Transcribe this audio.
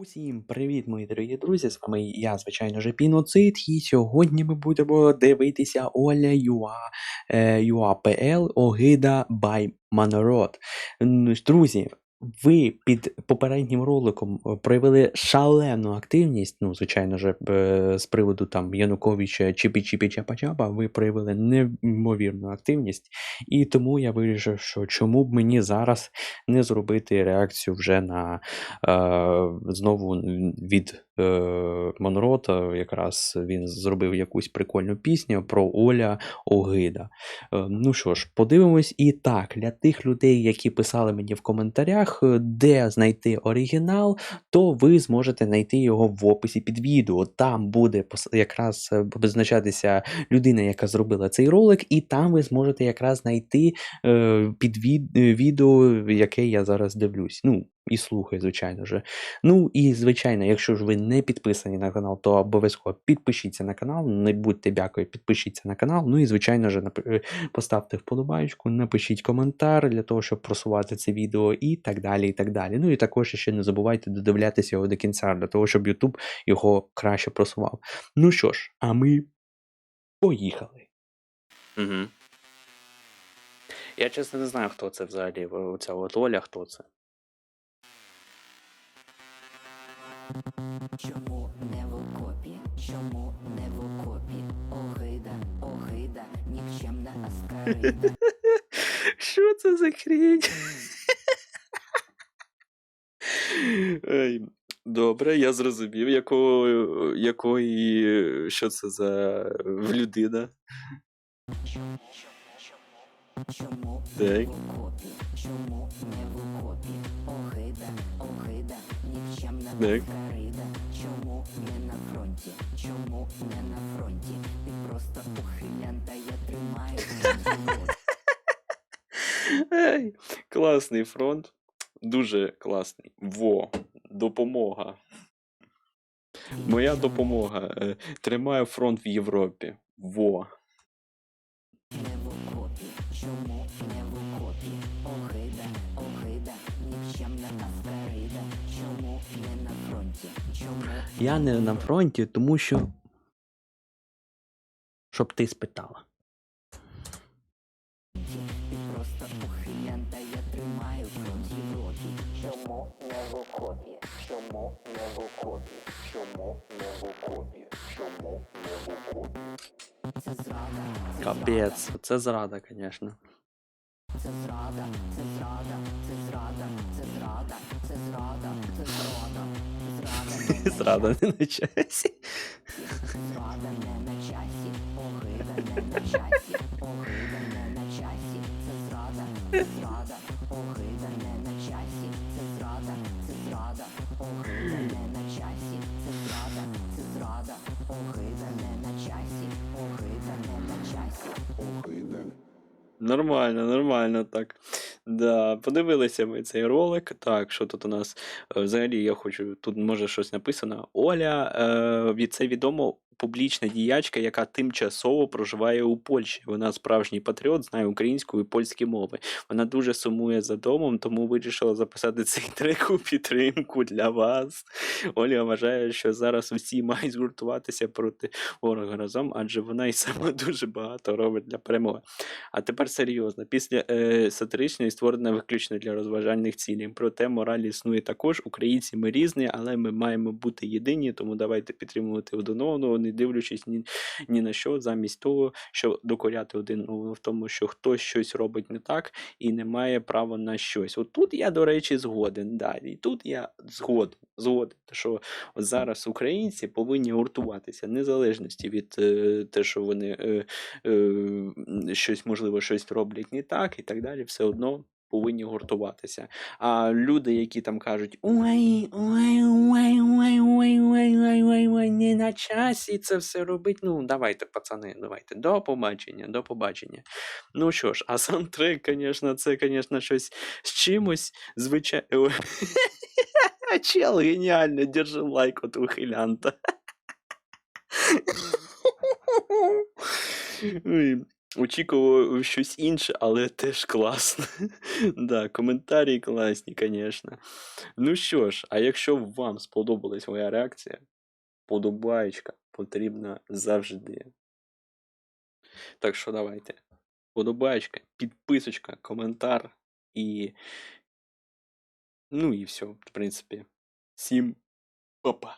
Усім привіт, мої дорогі друзі! З вами я, звичайно же, Піноцид, і сьогодні ми будемо дивитися Оля Юа е, UAPL Огида Бай Манород. Друзі, ви під попереднім роликом е, проявили шалену активність. Ну, звичайно ж, е, з приводу там Януковича чіпі чіпі чапа чапа ви проявили неймовірну активність. І тому я вирішив, що чому б мені зараз не зробити реакцію вже на е, знову від е, Монрота. Якраз він зробив якусь прикольну пісню про Оля Огида. Е, ну що ж, подивимось і так, для тих людей, які писали мені в коментарях, е, де знайти оригінал, то ви зможете знайти його в описі під відео. Там буде якраз е, визначатися людина, яка зробила цей ролик, і там ви зможете якраз знайти е, під е, відео, яке я зараз дивлюсь. Ну, і слухаю, звичайно ж. Ну і звичайно, якщо ж ви не підписані на канал, то обов'язково підпишіться на канал, не будьте бякою, підпишіться на канал. Ну і звичайно ж е, поставте вподобайку, напишіть коментар для того, щоб просувати це відео і так далі. і так далі. Ну і також ще не забувайте додивлятися його до кінця, для того, щоб YouTube його краще просував. Ну що ж, а ми поїхали. Угу. Я чесно не знаю, хто це взагалі. Оця от Оля, хто це. Чому не в окопі? Чому не в окопі? Огида, огида, нікчемна аскарида. Що це за хрінь? Добре, я зрозумів, якої, що це за людина. Чому, чому не в окопі? Чому не в окопі? Огида, огида, нікчемна аскарида. Ей, класний фронт. Дуже класний. Во, допомога. Моя допомога. Е, Тримаю фронт в Європі. Во. Не в окопі, чому не в окопі? Огида, огида, нікчемна аскарида. Чому не на фронті? Чому Я не на фронті, тому що. Щоб ти спитала. ти просто ухилянта, я тримаю в Європі. Чому не в окопі? Чому не в окопі? Чому не в окопі? Чому не в окопі? Це зрада, це Капець, це зрада, звісно. Це зрада, це зрада, це зрада, це зрада, це зрада, це зрада, зрада, Зрада не на часі. зрада не на часі, огида не на часі, огида зрада, огида не на часі, це зрада, це не на часі, це зрада, це не на часі, огида не на часі, огида. Нормально, нормально так. Да, подивилися ми цей ролик. Так, що тут у нас е, взагалі я хочу, тут може щось написано. Оля, е, це відомо публічна діячка, яка тимчасово проживає у Польщі. Вона справжній патріот, знає українську і польські мови. Вона дуже сумує за домом, тому вирішила записати цей трек у підтримку для вас. Оля вважає, що зараз усі мають згуртуватися проти ворога разом, адже вона і сама дуже багато робить для перемоги. А тепер серйозно. Після е, сатиричної створена виключно для розважальних цілей. Проте мораль існує також. Українці ми різні, але ми маємо бути єдині, тому давайте підтримувати один одного, не дивлячись ні, ні на що, замість того, що докоряти один одного в тому, що хтось щось робить не так і не має права на щось. От тут я, до речі, згоден. Да, і тут я згоден. Згоден, що зараз українці повинні гуртуватися незалежності від е, те, що вони е, е, щось, можливо, щось роблять не так і так далі, все одно повинні гуртуватися. А люди, які там кажуть ой, ой, ой, ой, ой, ой, ой, ой, ой, не на часі це все робить. Ну, давайте, пацани, давайте. До побачення, до побачення. Ну що ж, а сам трек, звісно, це, звісно, щось з чимось звичайно. Чел, геніально, держи лайк от ухилянта. Очікував щось інше, але теж класно. Да, коментарі класні, звісно. Ну що ж, а якщо вам сподобалась моя реакція, подобаєчка потрібна завжди. Так що давайте. Подобаєчка, підписочка, коментар і. Ну і все, в принципі. Всім па-па.